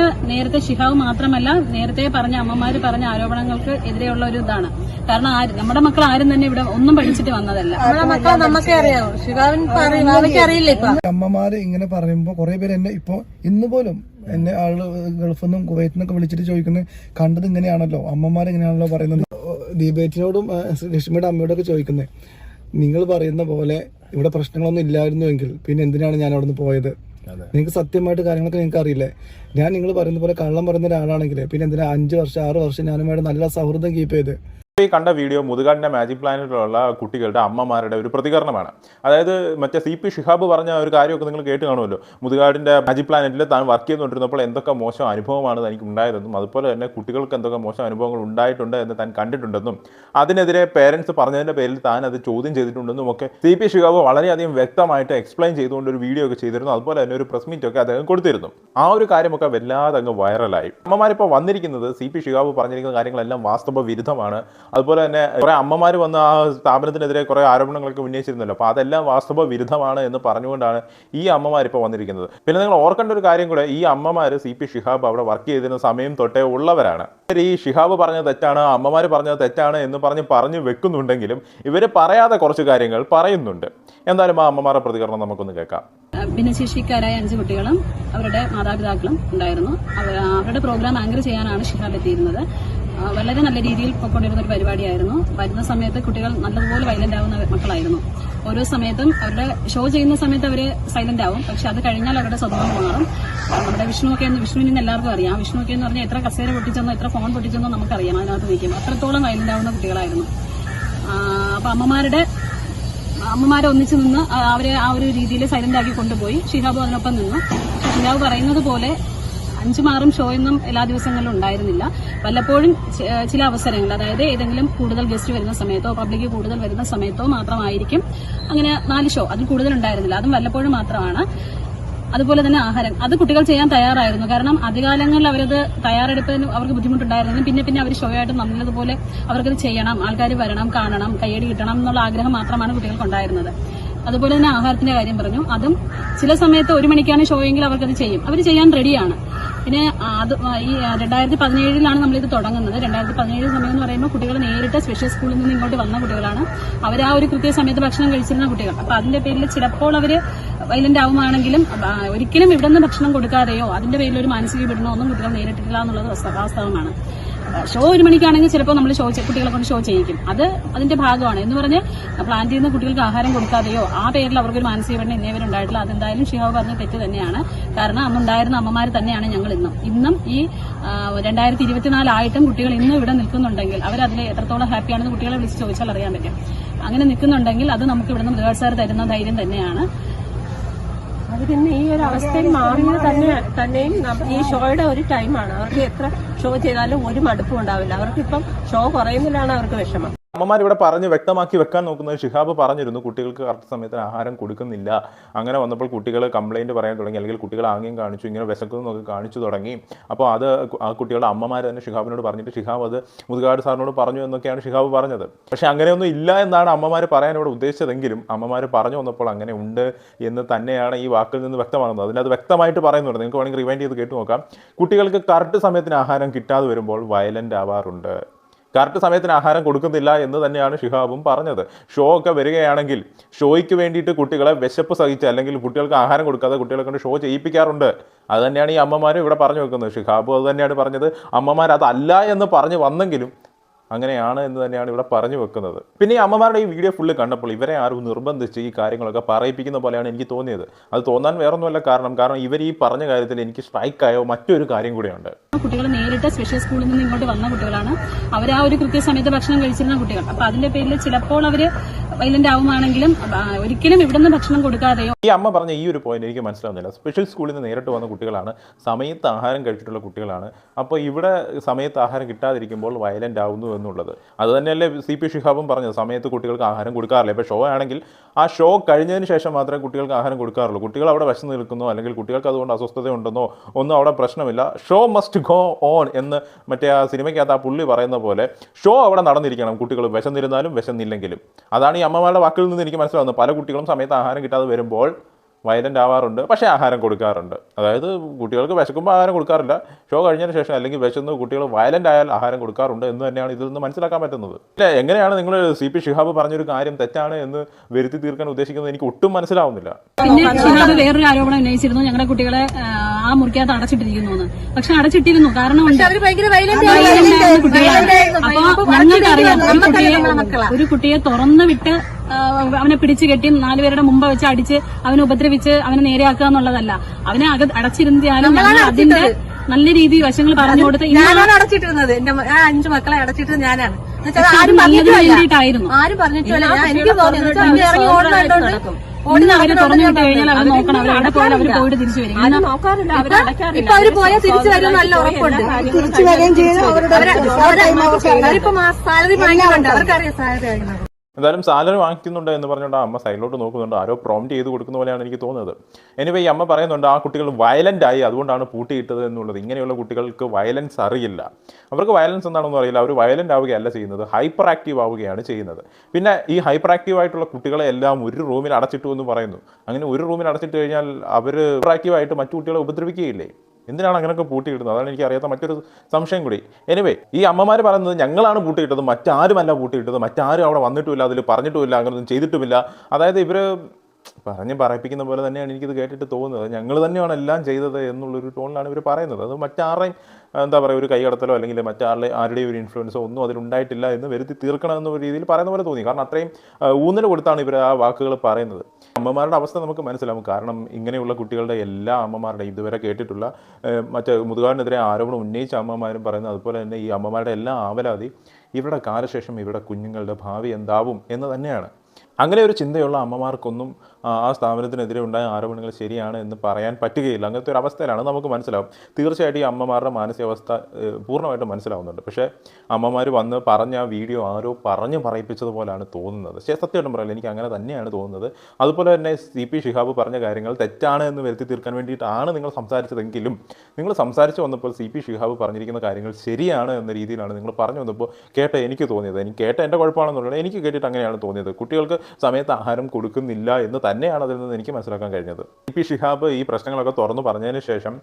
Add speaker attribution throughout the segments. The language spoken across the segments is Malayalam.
Speaker 1: ഇതിന് നേരത്തെ ഷിഹാവ് മാത്രമല്ല നേരത്തെ പറഞ്ഞ അമ്മമാര് പറഞ്ഞ ആരോപണങ്ങൾക്ക് എതിരെയുള്ള ഒരു ഇതാണ്. കാരണം ആര് നമ്മുടെ മക്കൾ ആരും തന്നെ ഇവിടെ ഒന്നും പഠിച്ചിട്ട് വന്നതല്ല.
Speaker 2: നമ്മുടെ മക്കൾ നമുക്കേ അറിയില്ല ഇപ്പൊ.
Speaker 3: അമ്മമാര് ഇങ്ങനെ പറയുമ്പോൾ കുറെ പേര് എന്നെ ഇപ്പൊ ഇന്ന് പോലും എന്നെ ആൾ ഗൾഫിൽ നിന്നും കുവൈറ്റിൽ നിന്നൊക്കെ വിളിച്ചിട്ട് ചോദിക്കുന്നത് കണ്ടത് ഇങ്ങനെയാണല്ലോ. അമ്മമാർ ഇങ്ങനെയാണല്ലോ പറയുന്നത്. ദീപേറ്റിനോടും ആ, ലക്ഷ്മിയുടെ അമ്മയോടും ഒക്കെ ചോദിക്കുന്നത് നിങ്ങൾ പറയുന്ന പോലെ ഇവിടെ പ്രശ്നങ്ങളൊന്നും ഇല്ലായിരുന്നു എങ്കിൽ പിന്നെ എന്തിനാണ് ഞാൻ അവിടെ നിന്ന് പോയത്? നിങ്ങൾക്ക് സത്യമായിട്ട് കാര്യങ്ങളൊക്കെ നിങ്ങൾക്ക് അറിയില്ലേ? ഞാൻ നിങ്ങൾ പറയുന്ന പോലെ കള്ളം പറയുന്ന ഒരാളാണെങ്കിൽ പിന്നെ എന്തിനാ അഞ്ച് വർഷം ആറ് വർഷം ഞാനുമായിട്ട് നല്ല സൗഹൃദം കീപ്പ് ചെയ്ത്?
Speaker 4: ഈ കണ്ട വീഡിയോ മുതുകാടിന്റെ മാജിക് പ്ലാനറ്റിലുള്ള കുട്ടികളുടെ അമ്മമാരുടെ ഒരു പ്രതികരണമാണ്. അതായത് മറ്റേ സി പി ഷിഹാബ് പറഞ്ഞ ഒരു കാര്യമൊക്കെ നിങ്ങൾ കേട്ട് കാണുമല്ലോ. മുതുകാടിന്റെ മാജിക് പ്ലാനറ്റിൽ താൻ വർക്ക് ചെയ്തുകൊണ്ടിരുന്നപ്പോൾ എന്തൊക്കെ മോശം അനുഭവമാണ് തനിക്ക് ഉണ്ടായതെന്നും അതുപോലെ തന്നെ കുട്ടികൾക്ക് എന്തൊക്കെ മോശം അനുഭവങ്ങൾ ഉണ്ടായിട്ടുണ്ട് എന്ന് താൻ കണ്ടിട്ടുണ്ടെന്നും അതിനെതിരെ പേരൻസ് പറഞ്ഞതിന്റെ പേരിൽ താൻ അത് ചോദ്യം ചെയ്തിട്ടുണ്ടെന്നും ഒക്കെ സി പി ഷിഹാബ് വളരെയധികം വ്യക്തമായിട്ട് എക്സ്പ്ലെയിൻ ചെയ്തുകൊണ്ട് ഒരു വീഡിയോ ഒക്കെ ചെയ്തിരുന്നു. അതുപോലെ തന്നെ ഒരു പ്രസ് മീറ്റ് ഒക്കെ അദ്ദേഹം കൊടുത്തിരുന്നു. ആ ഒരു കാര്യമൊക്കെ വല്ലാതെ അങ്ങ് വൈറലായി അമ്മമാരിപ്പോൾ വന്നിരിക്കുന്നത് സി പി ഷിഹാബ് പറഞ്ഞിരിക്കുന്ന കാര്യങ്ങളെല്ലാം വാസ്തവ വിരുദ്ധമാണ്. അതുപോലെ തന്നെ കുറെ അമ്മമാർ വന്ന് ആ സ്ഥാപനത്തിനെതിരെ കുറെ ആരോപണങ്ങളൊക്കെ ഉന്നയിച്ചിരുന്നല്ലോ. അപ്പോൾ അതെല്ലാം വാസ്തവ വിരുദ്ധമാണ് എന്ന് പറഞ്ഞുകൊണ്ടാണ് ഈ അമ്മമാർ ഇപ്പോൾ വന്നിരിക്കുന്നത്. പിന്നെ നിങ്ങൾ ഓർക്കേണ്ട ഒരു കാര്യം കൂടെ ഈ അമ്മമാർ സി പി ഷിഹാബ് അവിടെ വർക്ക് ചെയ്തിരുന്ന സമയം തൊട്ടേ ഉള്ളവരാണ്. ഈ ഷിഹാബ് പറഞ്ഞ തെറ്റാണ് അമ്മമാർ പറഞ്ഞത് തെറ്റാണ് എന്ന് പറഞ്ഞ് പറഞ്ഞു വെക്കുന്നുണ്ടെങ്കിലും ഇവർ പറയാതെ കുറച്ച് കാര്യങ്ങൾ പറയുന്നുണ്ട്. എന്തായാലും ആ അമ്മമാരുടെ പ്രതികരണം നമുക്കൊന്ന് കേൾക്കാം.
Speaker 1: ഭിന്നശേഷിക്കാരായ അഞ്ച് കുട്ടികളും അവരുടെ മാതാപിതാക്കളും ഉണ്ടായിരുന്നു. അവരുടെ പ്രോഗ്രാം ആങ്കർ ചെയ്യാനാണ് ഷിഹാബ് എത്തിയിരുന്നത്. വളരെ നല്ല രീതിയിൽ പൊക്കൊണ്ടിരുന്ന ഒരു പരിപാടിയായിരുന്നു. വരുന്ന സമയത്ത് കുട്ടികൾ നല്ലതുപോലെ വൈലന്റ് ആവുന്ന മക്കളായിരുന്നു. ഓരോ സമയത്തും അവരുടെ ഷോ ചെയ്യുന്ന സമയത്ത് അവർ സൈലന്റ് ആവും. പക്ഷെ അത് കഴിഞ്ഞാൽ അവരുടെ സ്വഭാവം മാറും. നമ്മുടെ വിഷ്ണുവൊക്കെ എന്ന് വിഷ്ണുവിന് ഇന്ന് എല്ലാവർക്കും അറിയാം. വിഷ്ണുവൊക്കെ എന്ന് പറഞ്ഞാൽ എത്ര കസേര പൊട്ടിച്ചെന്നോ എത്ര ഫോൺ പൊട്ടിച്ചെന്നോ നമുക്കറിയാം അതിനകത്ത് നിൽക്കും അത്രത്തോളം വൈലന്റ് ആവുന്ന കുട്ടികളായിരുന്നു. അപ്പൊ അമ്മമാരുടെ അമ്മമാരെ ഒന്നിച്ചു നിന്ന് അവരെ ആ ഒരു രീതിയിൽ സൈലന്റ് ആക്കി കൊണ്ടുപോയി. ഷിഹാബ് അതിനൊപ്പം നിന്നു. ഷിഹാബ് പറയുന്നത് പോലെ അഞ്ചു മാറും ഷോയൊന്നും എല്ലാ ദിവസങ്ങളിലും ഉണ്ടായിരുന്നില്ല. വല്ലപ്പോഴും ചില അവസരങ്ങൾ അതായത് ഏതെങ്കിലും കൂടുതൽ ഗസ്റ്റ് വരുന്ന സമയത്തോ പബ്ലിക് കൂടുതൽ വരുന്ന സമയത്തോ മാത്രമായിരിക്കും അങ്ങനെ നാല് ഷോ അതിൽ കൂടുതൽ ഉണ്ടായിരുന്നില്ല. അതും വല്ലപ്പോഴും മാത്രമാണ്. അതുപോലെ തന്നെ ആഹാരം. അത് കുട്ടികൾ ചെയ്യാൻ തയ്യാറായിരുന്നു. കാരണം അധികാലങ്ങളിൽ അവരത് തയ്യാറെടുപ്പതിന് അവർക്ക് ബുദ്ധിമുട്ടുണ്ടായിരുന്നു പിന്നെ പിന്നെ അവർ ഷോയായിട്ട് നല്ലതുപോലെ അവർക്കത് ചെയ്യണം ആൾക്കാർ വരണം കാണണം കയ്യടി കിട്ടണം എന്നുള്ള ആഗ്രഹം മാത്രമാണ് കുട്ടികൾക്കുണ്ടായിരുന്നത് അതുപോലെ തന്നെ ആഹാരത്തിന്റെ കാര്യം പറഞ്ഞു. അതും ചില സമയത്ത് ഒരു മണിക്കാണ് ഷോയെങ്കിൽ അവർക്കത് ചെയ്യും. അവർ ചെയ്യാൻ റെഡിയാണ് അത് ഈ രണ്ടായിരത്തി പതിനേഴിലാണ് നമ്മളിത് തുടങ്ങുന്നത്. രണ്ടായിരത്തി പതിനേഴ് സമയം എന്ന് പറയുമ്പോൾ കുട്ടികൾ നേരിട്ട് സ്പെഷ്യൽ സ്കൂളിൽ നിന്ന് ഇങ്ങോട്ട് വന്ന കുട്ടികളാണ്. അവർ ആ ഒരു കൃത്യ സമയത്ത് ഭക്ഷണം കഴിച്ചിരുന്ന കുട്ടികൾ. അപ്പൊ അതിന്റെ പേരിൽ ചിലപ്പോൾ അവർ വൈലന്റ് ആവുകയാണെങ്കിലും ഒരിക്കലും ഇവിടെ നിന്ന് ഭക്ഷണം കൊടുക്കാതെയോ അതിന്റെ പേരിൽ ഒരു മാനസിക പീഡനമോ ഒന്നും കുട്ടികൾ നേരിട്ടിട്ടില്ല എന്നുള്ളത് വാസ്തവമാണ്. ഷോ ഒരു മണിക്കാണെങ്കിൽ ചിലപ്പോൾ നമ്മൾ ഷോ കുട്ടികളെ കൊണ്ട് ഷോ ചെയ്യിക്കും. അത് അതിന്റെ ഭാഗമാണ്. എന്ന് പറഞ്ഞ് പ്ലാൻ ചെയ്യുന്ന കുട്ടികൾക്ക് ആഹാരം കൊടുക്കാതെയോ ആ പേരിൽ അവർക്കൊരു മാനസിക പഠനം ഇന്നേവരെ ഉണ്ടായിട്ടില്ല. അതെന്തായാലും ഷിഹാബ് പറഞ്ഞ തെറ്റ് തന്നെയാണ്. കാരണം അന്നുണ്ടായിരുന്ന അമ്മമാർ തന്നെയാണ് ഞങ്ങൾ ഇന്നും. ഇന്നും ഈ രണ്ടായിരത്തി ഇരുപത്തിനാലായിട്ടും കുട്ടികൾ ഇന്നും ഇവിടെ നിൽക്കുന്നുണ്ടെങ്കിൽ അവരതിൽ എത്രത്തോളം ഹാപ്പിയാണെന്ന് കുട്ടികളെ വിളിച്ച് ചോദിച്ചാൽ അറിയാൻ പറ്റും. അങ്ങനെ നിൽക്കുന്നുണ്ടെങ്കിൽ അത് നമുക്ക് ഇവിടുന്ന് സാർ തരുന്ന ധൈര്യം തന്നെയാണ്.
Speaker 2: അത് പിന്നെ ഈ ഒരു അവസ്ഥയിൽ മാറിയത് തന്നെ തന്നെയും ഈ ഷോയുടെ ഒരു ടൈമാണ്. അവർക്ക് എത്ര ഷോ ചെയ്താലും ഒരു മടുപ്പും ഉണ്ടാവില്ല. അവർക്കിപ്പം ഷോ കുറയുന്നതിലാണ് അവർക്ക് വിഷമം.
Speaker 4: അമ്മമാർ ഇവിടെ പറഞ്ഞ് വ്യക്തമാക്കി വെക്കാൻ നോക്കുന്നത് ഷിഹാബ് പറഞ്ഞിരുന്നു കുട്ടികൾക്ക് കറക്റ്റ് സമയത്തിന് ആഹാരം കൊടുക്കുന്നില്ല. അങ്ങനെ വന്നപ്പോൾ കുട്ടികൾ കംപ്ലൈന്റ് പറയാൻ തുടങ്ങി അല്ലെങ്കിൽ കുട്ടികൾ ആംഗ്യം കാണിച്ചു ഇങ്ങനെ വിശക്കുന്നൊക്കെ കാണിച്ചു തുടങ്ങി. അപ്പോൾ അത് ആ കുട്ടികളുടെ അമ്മമാർ തന്നെ ഷിഹാബിനോട് പറഞ്ഞിട്ട് ഷിഹാബ് അത് മുതുകാട് സാറിനോട് പറഞ്ഞു എന്നൊക്കെയാണ് ഷിഹാബ് പറഞ്ഞത്. പക്ഷേ അങ്ങനെയൊന്നും ഇല്ല എന്നാണ് അമ്മമാർ പറയാൻ ഇവിടെ ഉദ്ദേശിച്ചതെങ്കിലും അമ്മമാർ പറഞ്ഞു വന്നപ്പോൾ അങ്ങനെ ഉണ്ട് എന്ന് തന്നെയാണ് ഈ വാക്കിൽ നിന്ന് വ്യക്തമാകുന്നത്. അതിനകത്ത് വ്യക്തമായിട്ട് പറയുന്നുണ്ട്. നിങ്ങൾക്ക് വേണമെങ്കിൽ റിവൈൻഡ് ചെയ്ത് കേട്ട് നോക്കാം. കുട്ടികൾക്ക് കറക്റ്റ് സമയത്തിന് ആഹാരം കിട്ടാതെ വരുമ്പോൾ വയലന്റ് ആവാറുണ്ട്. കറക്റ്റ് സമയത്തിന് ആഹാരം കൊടുക്കുന്നില്ല എന്ന് തന്നെയാണ് ഷിഹാബും പറഞ്ഞത്. ഷോ ഒക്കെ വരികയാണെങ്കിൽ ഷോയ്ക്ക് വേണ്ടിയിട്ട് കുട്ടികളെ വിശപ്പ് സഹിച്ച് അല്ലെങ്കിൽ കുട്ടികൾക്ക് ആഹാരം കൊടുക്കാതെ കുട്ടികളെ കൊണ്ട് ഷോ ചെയ്യിപ്പിക്കാറുണ്ട്. അത് തന്നെയാണ് ഈ അമ്മമാരും ഇവിടെ പറഞ്ഞു വെക്കുന്നത്. ഷിഹാബും അത് തന്നെയാണ് പറഞ്ഞത്. അമ്മമാർ അതല്ല എന്ന് പറഞ്ഞു വന്നെങ്കിലും അങ്ങനെയാണ് എന്ന് തന്നെയാണ് ഇവിടെ പറഞ്ഞു വെക്കുന്നത്. പിന്നെ അമ്മമാരുടെ ഈ വീഡിയോ ഫുള്ള് കണ്ടപ്പോൾ ഇവരെ ആരും നിർബന്ധിച്ച് ഈ കാര്യങ്ങളൊക്കെ പറയിപ്പിക്കുന്ന പോലെയാണ് എനിക്ക് തോന്നിയത്. അത് തോന്നാൻ വേറൊന്നുമല്ല കാരണം കാരണം ഇവർ ഈ പറഞ്ഞ കാര്യത്തിൽ എനിക്ക് സ്ട്രൈക്കായോ മറ്റൊരു കാര്യം കൂടെയുണ്ട്.
Speaker 1: കുട്ടികൾ നേരിട്ട് സ്പെഷ്യൽ സ്കൂളിൽ നിന്ന് ഇങ്ങോട്ട് വന്ന കുട്ടികളാണ്. അവർ ആ ഒരു കൃത്യസമയത്ത് ഭക്ഷണം കഴിച്ചിരുന്ന കുട്ടികൾ. അപ്പൊ അതിന്റെ പേരിൽ ചിലപ്പോൾ അവർ വൈലന്റ് ആവുകയാണെങ്കിലും ഒരിക്കലും ഇവിടെ നിന്ന് ഭക്ഷണം കൊടുക്കാതെയോ
Speaker 4: ഈ അമ്മ പറഞ്ഞ ഈ ഒരു പോയിന്റ് എനിക്ക് മനസ്സിലാവുന്നില്ല. സ്പെഷ്യൽ സ്കൂളിൽ നിന്ന് നേരിട്ട് വന്ന കുട്ടികളാണ് സമയത്ത് ആഹാരം കഴിച്ചിട്ടുള്ള കുട്ടികളാണ്. അപ്പോൾ ഇവിടെ സമയത്ത് ആഹാരം കിട്ടാതിരിക്കുമ്പോൾ വയലന്റ് ആവുന്നു എന്നുള്ളത്. അത് തന്നെയല്ലേ സി പി ഷിഹാബും പറഞ്ഞത്. സമയത്ത് കുട്ടികൾക്ക് ആഹാരം കൊടുക്കാറില്ല. ഇപ്പോൾ ഷോ ആണെങ്കിൽ ആ ഷോ കഴിഞ്ഞതിന് ശേഷം മാത്രമേ കുട്ടികൾക്ക് ആഹാരം കൊടുക്കാറുള്ളൂ. കുട്ടികൾ അവിടെ വിശന്ന് നിൽക്കുന്നോ അല്ലെങ്കിൽ കുട്ടികൾക്ക് അതുകൊണ്ട് അസ്വസ്ഥത ഉണ്ടെന്നോ ഒന്നും അവിടെ പ്രശ്നമില്ല. ഷോ മസ്റ്റ് ഗോ ഓൺ എന്ന് മറ്റേ ആ സിനിമയ്ക്കകത്ത് ആ പുള്ളി പറയുന്ന പോലെ ഷോ അവിടെ നടന്നിരിക്കണം കുട്ടികൾ വിശന്നിരുന്നാലും വിശന്നില്ലെങ്കിലും. അതാണ് ഈ അമ്മമാരുടെ വാക്കിൽ നിന്ന് എനിക്ക് മനസ്സിലാവുന്നത്. പല കുട്ടികളും സമയത്ത് ആഹാരം കിട്ടാതെ വരുമ്പോൾ വയലന്റ് ആവാറുണ്ട് പക്ഷേ ആഹാരം കൊടുക്കാറുണ്ട്. അതായത് കുട്ടികൾക്ക് വിശക്കുമ്പോൾ ആഹാരം കൊടുക്കാറില്ല. ഷോ കഴിഞ്ഞതിന് ശേഷം അല്ലെങ്കിൽ വിശന്ന് കുട്ടികൾ വയലന്റ് ആയാൽ ആഹാരം കൊടുക്കാറുണ്ട് എന്ന് തന്നെയാണ് ഇതിൽ നിന്ന് മനസ്സിലാക്കാൻ പറ്റുന്നത്. ഇല്ല എങ്ങനെയാണ് നിങ്ങൾ സി പി ഷിഹാബ് പറഞ്ഞൊരു കാര്യം തെറ്റാണ് എന്ന് വരുത്തി തീർക്കാൻ ഉദ്ദേശിക്കുന്നത് എനിക്ക് ഒട്ടും മനസ്സിലാവുന്നില്ല.
Speaker 1: പിന്നെ ഷിഹാബ് വേറൊരു ആരോപണം ഉന്നയിച്ചിരുന്നു. ഞങ്ങളുടെ കുട്ടികളെ ആ, മുറിക്കകത്ത് അടച്ചിട്ടിരിക്കുന്നു എന്ന്. പക്ഷെ അടച്ചിട്ടിരുന്നു. കാരണം. അപ്പൊ ഞങ്ങൾക്കറിയാം ഒരു കുട്ടിയെ തുറന്നു വിട്ട് അവനെ പിടിച്ചു കെട്ടി നാലുപേരുടെ മുമ്പ് വെച്ച് അടിച്ച് അവനെ ഉപദ്രവിച്ച് അവനെ നേരെയാക്കുക എന്നുള്ളതല്ല. അവനെ അക അടച്ചിരുന്നാലും അതിന്റെ നല്ല രീതിയിൽ വശങ്ങൾ പറഞ്ഞു കൊടുത്ത്
Speaker 5: ഞാനാണ് അടച്ചിട്ടിരുന്നത്. എന്റെ അഞ്ചു മക്കളെ അടച്ചിട്ട് ഞാനാണ്. ആരും പറഞ്ഞിട്ടായിരുന്നു
Speaker 1: വേണ്ടിയിട്ടായിരുന്നു.
Speaker 5: ആരും പറഞ്ഞിട്ടില്ല ഞാൻ എനിക്ക് ഇറങ്ങി
Speaker 1: അവരെ തുറന്നു വിട്ട് കഴിഞ്ഞാൽ അവർ നോക്കണം. അവർ അവിടെ പോയാൽ അവർ പോയിട്ട് തിരിച്ചു വരും.
Speaker 5: ഇപ്പൊ അവർ പോയാൽ തിരിച്ചു വരും നല്ല ഉറപ്പുണ്ട്.
Speaker 2: തിരിച്ചു വരികയും ചെയ്യും. അവരുടെ
Speaker 5: അവരിപ്പോ സാലറി വാങ്ങിക്കുന്നുണ്ട് അവർക്കറിയാം സാലറി വാങ്ങിക്കുന്നത്
Speaker 4: എന്തായാലും സാലറി വാങ്ങിക്കുന്നുണ്ട് എന്ന് പറഞ്ഞുകൊണ്ട് അമ്മ സൈഡിലോട്ട് നോക്കുന്നുണ്ട്. ആരോ പ്രോംറ്റ് ചെയ്ത് കൊടുക്കുന്ന പോലെയാണ് എനിക്ക് തോന്നുന്നത്. എനിവേ ഈ അമ്മ പറയുന്നുണ്ട് ആ കുട്ടികൾ വയലന്റ് ആയി അതുകൊണ്ടാണ് പൂട്ടിയിട്ടത് എന്നുള്ളത്. ഇങ്ങനെയുള്ള കുട്ടികൾക്ക് വയലൻസ് അറിയില്ല. അവർക്ക് വയലൻസ് എന്താണെന്ന് അറിയില്ല. അവർ വയലന്റ് ആവുകയല്ല ചെയ്യുന്നത് ഹൈപ്പർ ആക്റ്റീവ് ആവുകയാണ് ചെയ്യുന്നത്. പിന്നെ ഈ ഹൈപ്പർ ആക്റ്റീവ് ആയിട്ടുള്ള കുട്ടികളെ എല്ലാം ഒരു റൂമിൽ അടച്ചിട്ടു എന്ന് പറയുന്നു. അങ്ങനെ ഒരു റൂമിൽ അടച്ചിട്ട് കഴിഞ്ഞാൽ അവർ ഹൈപ്പർ ആക്റ്റീവ് ആയിട്ട് മറ്റു കുട്ടികളെ ഉപദ്രവിക്കുകയില്ലേ? എന്തിനാണ് അങ്ങനെയൊക്കെ പൂട്ടിയിടുന്നത്? അതാണ് എനിക്ക് അറിയാത്ത മറ്റൊരു സംശയം കൂടി. എനിവേ ഈ അമ്മമാർ പറയുന്നത് ഞങ്ങളാണ് പൂട്ടിയിട്ടത് മറ്റാരുമല്ല പൂട്ടിയിട്ടത് മറ്റാരും അവിടെ വന്നിട്ടുമില്ല അതിൽ പറഞ്ഞിട്ടുമില്ല അങ്ങനൊന്നും ചെയ്തിട്ടുമില്ല. അതായത് ഇവർ പറഞ്ഞ് പറയിപ്പിക്കുന്ന പോലെ തന്നെയാണ് എനിക്കിത് കേട്ടിട്ട് തോന്നുന്നത്. ഞങ്ങൾ തന്നെയാണ് എല്ലാം ചെയ്തത് എന്നുള്ളൊരു ടോണിലാണ് ഇവർ പറയുന്നത്. അത് മറ്റാരുടെയും എന്താ പറയുക ഒരു കൈകടത്തലോ അല്ലെങ്കിൽ മറ്റാരുടെ ആരുടെയും ഒരു ഇൻഫ്ലുവൻസോ ഒന്നും അതിലുണ്ടായിട്ടില്ല എന്ന് വരുത്തി തീർക്കണം എന്ന രീതിയിൽ പറയുന്ന പോലെ തോന്നി. കാരണം അത്രയും ഊന്നൽ കൊടുത്താണ് ഇവർ ആ വാക്കുകൾ പറയുന്നത്. അമ്മമാരുടെ അവസ്ഥ നമുക്ക് മനസ്സിലാവും. കാരണം ഇങ്ങനെയുള്ള കുട്ടികളുടെ എല്ലാ അമ്മമാരുടെയും ഇതുവരെ കേട്ടിട്ടുള്ള മറ്റ് മുതുകാടിനെതിരെ ആരോപണം ഉന്നയിച്ച അമ്മമാരും പറയുന്നത് അതുപോലെ തന്നെ ഈ അമ്മമാരുടെ എല്ലാ ആവലാതി ഇവരുടെ കാലശേഷം ഇവരുടെ കുഞ്ഞുങ്ങളുടെ ഭാവി എന്താവും എന്ന് തന്നെയാണ്. അങ്ങനെ ഒരു ചിന്തയുള്ള അമ്മമാർക്കൊന്നും ആ സ്ഥാപനത്തിനെതിരെ ഉണ്ടായ ആരോപണങ്ങൾ ശരിയാണ് എന്ന് പറയാൻ പറ്റുകയില്ല. അങ്ങനത്തെ ഒരു അവസ്ഥയിലാണ്. നമുക്ക് മനസ്സിലാവും. തീർച്ചയായിട്ടും ഈ അമ്മമാരുടെ മാനസികാവസ്ഥ പൂർണമായിട്ട് മനസ്സിലാവുന്നുണ്ട്. പക്ഷേ അമ്മമാർ വന്ന് പറഞ്ഞ ആ വീഡിയോ ആരോ പറഞ്ഞ് പറയിപ്പിച്ചതുപോലാണ് തോന്നുന്നത്. പക്ഷേ സത്യമായിട്ടും പറയില്ല എനിക്ക് അങ്ങനെ തന്നെയാണ് തോന്നുന്നത്. അതുപോലെ തന്നെ സി പി ഷിഹാബ് പറഞ്ഞ കാര്യങ്ങൾ തെറ്റാണ് എന്ന് വരുത്തി തീർക്കാൻ വേണ്ടിയിട്ടാണ് നിങ്ങൾ സംസാരിച്ചതെങ്കിലും നിങ്ങൾ സംസാരിച്ച് വന്നപ്പോൾ സി പി ഷിഹാബ് പറഞ്ഞിരിക്കുന്ന കാര്യങ്ങൾ ശരിയാണ് എന്ന രീതിയിലാണ് നിങ്ങൾ പറഞ്ഞു വന്നപ്പോൾ കേട്ട എനിക്ക് തോന്നിയത്. എനിക്ക് കേട്ട എന്റെ കുഴപ്പമാണെന്നുള്ളത് എനിക്ക് കേട്ടിട്ട് അങ്ങനെയാണ് തോന്നിയത്. കുട്ടികൾക്ക് സമയത്ത് ആഹാരം കൊടുക്കുന്നില്ല എന്ന് തന്നെയാണ് അതിൽ നിന്ന് എനിക്ക് മനസ്സിലാക്കാൻ കഴിഞ്ഞത്. പി ഷിഹാബ് ഈ പ്രശ്നങ്ങളൊക്കെ തുറന്നു പറഞ്ഞതിന് ശേഷം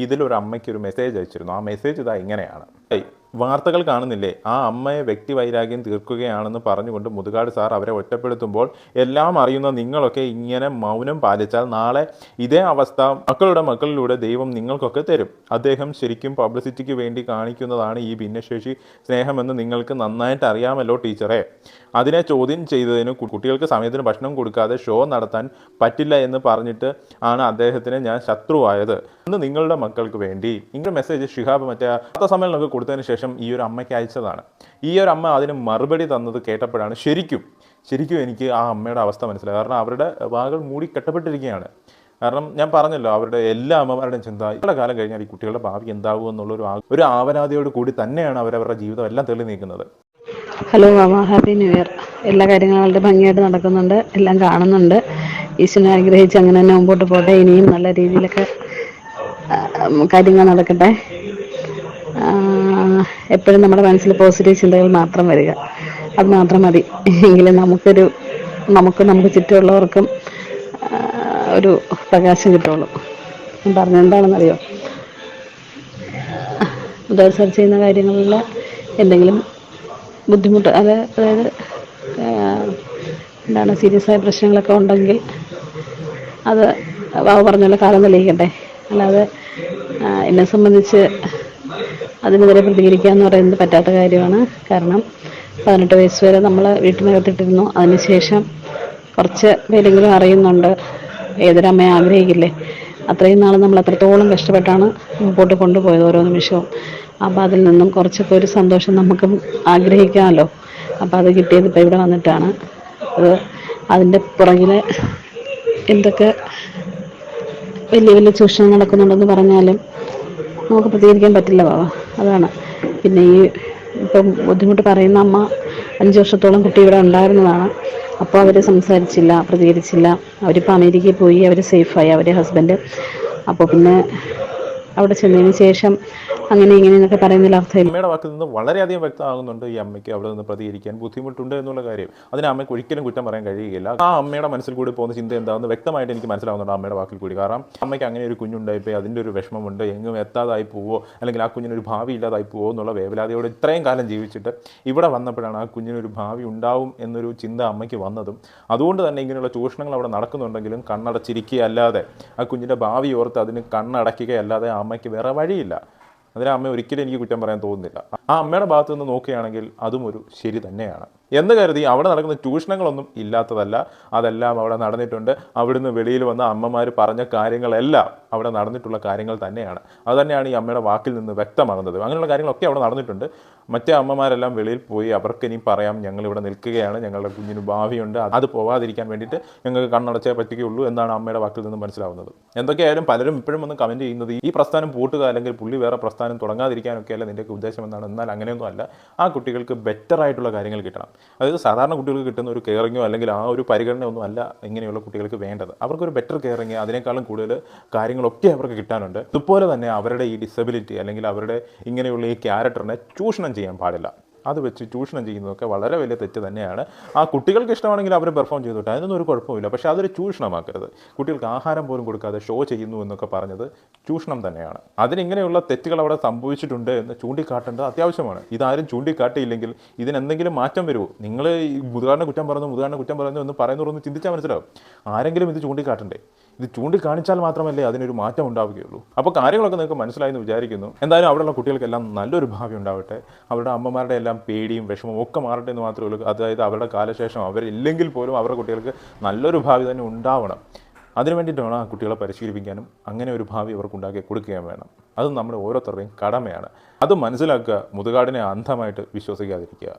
Speaker 4: ഇതിലൊരു അമ്മയ്ക്ക് ഒരു മെസ്സേജ് അയച്ചിരുന്നു. ആ മെസ്സേജ് ഇതാ ഇങ്ങനെയാണ്. വാർത്തകൾ കാണുന്നില്ലേ? ആ അമ്മയെ വ്യക്തി വൈരാഗ്യം തീർക്കുകയാണെന്ന് പറഞ്ഞുകൊണ്ട് മുതുകാട് സാർ അവരെ ഒറ്റപ്പെടുത്തുമ്പോൾ എല്ലാം അറിയുന്ന നിങ്ങളൊക്കെ ഇങ്ങനെ മൗനം പാലിച്ചാൽ നാളെ ഇതേ അവസ്ഥ മക്കളുടെ മക്കളിലൂടെ ദൈവം നിങ്ങൾക്കൊക്കെ തരും. അദ്ദേഹം ശരിക്കും പബ്ലിസിറ്റിക്ക് വേണ്ടി കാണിക്കുന്നതാണ് ഈ ഭിന്നശേഷി സ്നേഹമെന്ന് നിങ്ങൾക്ക് നന്നായിട്ട് അറിയാമല്ലോ ടീച്ചറെ. അതിനെ ചോദ്യം ചെയ്തതിന് കുട്ടികൾക്ക് സമയത്തിന് ഭക്ഷണം കൊടുക്കാതെ ഷോ നടത്താൻ പറ്റില്ല എന്ന് പറഞ്ഞിട്ട് ആണ് അദ്ദേഹത്തിന് ഞാൻ ശത്രുവായത്. ഇന്ന് നിങ്ങളുടെ മക്കൾക്ക് വേണ്ടി. ഇങ്ങനെ മെസ്സേജ് ഷിഹാബ് മറ്റേ വാർത്താ സമ്മേളനമൊക്കെ കൊടുത്തതിന് ശേഷം ഈ ഒരു അമ്മയ്ക്ക് അയച്ചതാണ്. ഈ ഒരു അമ്മ അതിന് മറുപടി തന്നത് കേട്ടപ്പോഴാണ് ശരിക്കും ശരിക്കും എനിക്ക് ആ അമ്മയുടെ അവസ്ഥ മനസ്സിലായി കാരണം അവരുടെ വാകൾ മൂടി കെട്ടപ്പെട്ടിരിക്കുകയാണ്. കാരണം ഞാൻ പറഞ്ഞല്ലോ അവരുടെ എല്ലാ അമ്മമാരുടെയും ചിന്ത ഇത്ര കാലം കഴിഞ്ഞാൽ ഈ കുട്ടികളുടെ ഭാവി എന്താകും എന്നുള്ളൊരു ആ- ഒരു ആവനാദിയോട് കൂടി തന്നെയാണ് അവരവരുടെ ജീവിതം എല്ലാം തെളി നീക്കുന്നത്.
Speaker 6: ഹലോ മാമ. ഹാപ്പി ന്യൂ ഇയർ എല്ലാ കാര്യങ്ങളും വളരെ ഭംഗിയായിട്ട് നടക്കുന്നുണ്ട്. എല്ലാം കാണുന്നുണ്ട്. ഈശ്വരനെ അനുഗ്രഹിച്ച് അങ്ങനെ തന്നെ മുമ്പോട്ട് പോട്ടെ. ഇനിയും നല്ല രീതിയിലൊക്കെ കാര്യങ്ങൾ നടക്കട്ടെ. എപ്പോഴും നമ്മുടെ മനസ്സിൽ പോസിറ്റീവ് ചിന്തകൾ മാത്രം വരിക. അത് മാത്രം മതി. എങ്കിലും നമുക്കൊരു നമുക്ക് നമുക്ക് ചുറ്റുമുള്ളവർക്കും ഒരു പ്രകാശം കിട്ടുള്ളൂ. പറഞ്ഞെന്താണെന്നറിയോ സെർച്ച് ചെയ്യുന്ന കാര്യങ്ങളിൽ എന്തെങ്കിലും ബുദ്ധിമുട്ട് അത് അതായത് എന്താണ് സീരിയസ് ആയ പ്രശ്നങ്ങളൊക്കെ ഉണ്ടെങ്കിൽ അത് പറഞ്ഞ കാലം തെളിയിക്കട്ടെ. അല്ലാതെ എന്നെ സംബന്ധിച്ച് അതിനെതിരെ പ്രതികരിക്കുക എന്ന് പറയുന്നത് പറ്റാത്ത കാര്യമാണ്. കാരണം പതിനെട്ട് വയസ്സ് വരെ നമ്മൾ വീട്ടിനകത്തിട്ടിരുന്നു. അതിനുശേഷം കുറച്ച് പേരെങ്കിലും അറിയുന്നുണ്ട്. ഏതൊരമ്മയെ ആഗ്രഹിക്കില്ലേ? അത്രയും നാൾ നമ്മൾ എത്രത്തോളം കഷ്ടപ്പെട്ടാണ് മുമ്പോട്ട് കൊണ്ടുപോയത് ഓരോ നിമിഷവും. അപ്പം അതിൽ നിന്നും കുറച്ചൊക്കെ ഒരു സന്തോഷം നമുക്കും ആഗ്രഹിക്കാമല്ലോ. അപ്പം അത് കിട്ടിയത് ഇപ്പം ഇവിടെ വന്നിട്ടാണ്. അത് അതിന്റെ പുറകിൽ എന്തൊക്കെ വലിയ വലിയ ചൂഷണം നടക്കുന്നുണ്ടെന്ന് പറഞ്ഞാലും നമുക്ക് പ്രതികരിക്കാൻ പറ്റില്ല ബാബ അതാണ്. പിന്നെ ഈ ഇപ്പം ബുദ്ധിമുട്ട് പറയുന്ന അമ്മ അഞ്ച് വർഷത്തോളം കുട്ടി ഇവിടെ ഉണ്ടായിരുന്നതാണ്. അപ്പോൾ അവർ സംസാരിച്ചില്ല പ്രതികരിച്ചില്ല. അവരിപ്പോൾ അമേരിക്കയിൽ പോയി അവർ സേഫായി അവരെ ഹസ്ബൻഡ് അപ്പോൾ പിന്നെ അവിടെ ചെന്നതിന് ശേഷം അങ്ങനെ ഇങ്ങനെ എന്നൊക്കെ പറയുന്നതിൽ അർത്ഥം
Speaker 4: അമ്മയുടെ വാക്കിൽ നിന്ന് വളരെയധികം വ്യക്തമാകുന്നുണ്ട് ഈ അമ്മയ്ക്ക് അവിടെ നിന്ന് പ്രതികരിക്കാൻ ബുദ്ധിമുട്ടുണ്ട് എന്നുള്ള കാര്യം. അതിന് അമ്മയ്ക്ക് ഒരിക്കലും കുറ്റം പറയാൻ കഴിയുകയില്ല. ആ അമ്മയുടെ മനസ്സിൽ കൂടി പോകുന്ന ചിന്ത എന്താണെന്ന് വ്യക്തമായിട്ട് എനിക്ക് മനസ്സിലാവുന്നുണ്ട് അമ്മയുടെ വാക്കിൽ കൂടി. കാരണം അമ്മയ്ക്ക് അങ്ങനെ ഒരു കുഞ്ഞുണ്ടായിപ്പോയി അതിന്റെ ഒരു വിഷമമുണ്ട്. എങ്ങും എത്താതായി പോവോ അല്ലെങ്കിൽ ആ കുഞ്ഞിനൊരു ഭാവി ഇല്ലാതായി പോവോ എന്നുള്ള വേവലാതിയോടെ ഇത്രയും കാലം ജീവിച്ചിട്ട് ഇവിടെ വന്നപ്പോഴാണ് ആ കുഞ്ഞിനൊരു ഭാവി ഉണ്ടാവും എന്നൊരു ചിന്ത അമ്മയ്ക്ക് വന്നതും. അതുകൊണ്ട് തന്നെ ഇങ്ങനെയുള്ള ചൂഷണങ്ങൾ അവിടെ നടക്കുന്നുണ്ടെങ്കിലും കണ്ണടച്ചിരിക്കുകയല്ലാതെ ആ കുഞ്ഞിന്റെ ഭാവി ഓർത്ത് അതിന് കണ്ണടയ്ക്കുകയല്ലാതെ അമ്മയ്ക്ക് വേറെ വഴിയില്ല. അതിന് അമ്മ ഒരിക്കലും എനിക്ക് കുറ്റം പറയാൻ തോന്നുന്നില്ല. ആ അമ്മയുടെ ഭാഗത്തു നിന്ന് നോക്കുകയാണെങ്കിൽ അതും ഒരു ശരി തന്നെയാണ്. എന്ന് കരുതി അവിടെ നടക്കുന്ന ട്യൂഷനങ്ങളൊന്നും ഇല്ലാത്തതല്ല. അതെല്ലാം അവിടെ നടന്നിട്ടുണ്ട്. അവിടുന്ന് വെളിയിൽ വന്ന അമ്മമാർ പറഞ്ഞ കാര്യങ്ങളെല്ലാം അവിടെ നടന്നിട്ടുള്ള കാര്യങ്ങൾ തന്നെയാണ്. അത് തന്നെയാണ് ഈ അമ്മയുടെ വാക്കിൽ നിന്ന് വ്യക്തമാകുന്നത്. അങ്ങനെയുള്ള കാര്യങ്ങളൊക്കെ അവിടെ നടന്നിട്ടുണ്ട്. മറ്റേ അമ്മമാരെല്ലാം വെളിയിൽ പോയി അവർക്ക് ഇനി പറയാം ഞങ്ങൾ ഇവിടെ നിൽക്കുകയാണ്. ഞങ്ങളുടെ കുഞ്ഞിന് ഭാവിയുണ്ട്. അത് പോവാതിരിക്കാൻ വേണ്ടിയിട്ട് ഞങ്ങൾക്ക് കണ്ണടച്ചേ പറ്റുകയുള്ളൂ എന്നാണ് അമ്മയുടെ വാക്കിൽ നിന്ന് മനസ്സിലാവുന്നത്. എന്തൊക്കെയായാലും പലരും ഇപ്പോഴും ഒന്ന് കമന്റ് ചെയ്യുന്നത് ഈ പ്രസ്ഥാനം പൂട്ടുക അല്ലെങ്കിൽ പുള്ളി വേറെ പ്രസ്ഥാനം തുടങ്ങാതിരിക്കാനൊക്കെയല്ല നിന്റെയൊക്കെ ഉദ്ദേശം എന്നാണ് എന്നാൽ അങ്ങനെയൊന്നും അല്ല ആ കുട്ടികൾക്ക് ബെറ്റർ ആയിട്ടുള്ള കാര്യങ്ങൾ കിട്ടണം. അതായത് സാധാരണ കുട്ടികൾക്ക് കിട്ടുന്ന ഒരു കെയറിങ്ങോ അല്ലെങ്കിൽ ആ ഒരു പരിഗണന ഒന്നും അല്ല ഇങ്ങനെയുള്ള കുട്ടികൾക്ക് വേണ്ടത്. അവർക്കൊരു ബെറ്റർ കെയറിങ് അതിനേക്കാളും കൂടുതൽ കാര്യങ്ങളൊക്കെ അവർക്ക് കിട്ടാനുണ്ട്. ഇതുപോലെ തന്നെ അവരുടെ ഈ ഡിസബിലിറ്റി അല്ലെങ്കിൽ അവരുടെ ഇങ്ങനെയുള്ള ഈ ക്യാരക്ടറിനെ ചൂഷണം ചെയ്യാൻ പാടില്ല. അത് വെച്ച് ചൂഷണം ചെയ്യുന്നതൊക്കെ വളരെ വലിയ തെറ്റ് തന്നെയാണ്. ആ കുട്ടികൾക്ക് ഇഷ്ടമാണെങ്കിൽ അവർ പെർഫോം ചെയ്തോട്ടെ അതിനൊന്നും ഒരു കുഴപ്പമില്ല. പക്ഷേ അതൊരു ചൂഷണമാക്കരുത് കുട്ടികൾക്ക് ആഹാരം പോലും കൊടുക്കാതെ ഷോ ചെയ്യുന്നു എന്നൊക്കെ പറഞ്ഞത് ചൂഷണം തന്നെയാണ്. അതിനിങ്ങനെയുള്ള തെറ്റുകൾ അവിടെ സംഭവിച്ചിട്ടുണ്ട് എന്ന് ചൂണ്ടിക്കാട്ടേണ്ടത് അത്യാവശ്യമാണ്. ഇതാരും ചൂണ്ടിക്കാട്ടിയില്ലെങ്കിൽ ഇതിനെന്തെങ്കിലും മാറ്റം വരുമോ നിങ്ങൾ ഈ മുതുകാടിനെ കുറ്റം പറഞ്ഞു മുതുകാടിനെ കുറ്റം പറഞ്ഞു എന്ന് പറയുന്നവരൊന്ന് ചിന്തിച്ചാൽ മനസ്സിലാവും. ആരെങ്കിലും ഇത് ചൂണ്ടിക്കാട്ടണ്ടേ? ഇത് ചൂണ്ടിക്കാണിച്ചാൽ മാത്രമല്ലേ അതിനൊരു മാറ്റം ഉണ്ടാവുകയുള്ളൂ. അപ്പോൾ കാര്യങ്ങളൊക്കെ നിങ്ങൾക്ക് മനസ്സിലായെന്ന് വിചാരിക്കുന്നു. എന്തായാലും അവിടെയുള്ള കുട്ടികൾക്കെല്ലാം നല്ലൊരു ഭാവി ഉണ്ടാവട്ടെ. അവരുടെ അമ്മമാരുടെ എല്ലാം പേടിയും വിഷമവും ഒക്കെ മാറട്ടെ എന്ന് മാത്രമേ ഉള്ളൂ. അതായത് അവരുടെ കാലശേഷം അവരില്ലെങ്കിൽ പോലും അവരുടെ കുട്ടികൾക്ക് നല്ലൊരു ഭാവി തന്നെ ഉണ്ടാവണം. അതിനു വേണ്ടിയിട്ടാണ് ആ കുട്ടികളെ പരിശീലിപ്പിക്കാനും അങ്ങനെ ഒരു ഭാവി അവർക്ക് ഉണ്ടാക്കി കൊടുക്കുകയും വേണം. അത് നമ്മുടെ ഓരോരുത്തരുടെയും കടമയാണ്. അത് മനസ്സിലാക്കുക മുതുകാടിനെ അന്ധമായിട്ട് വിശ്വസിക്കാതിരിക്കുക.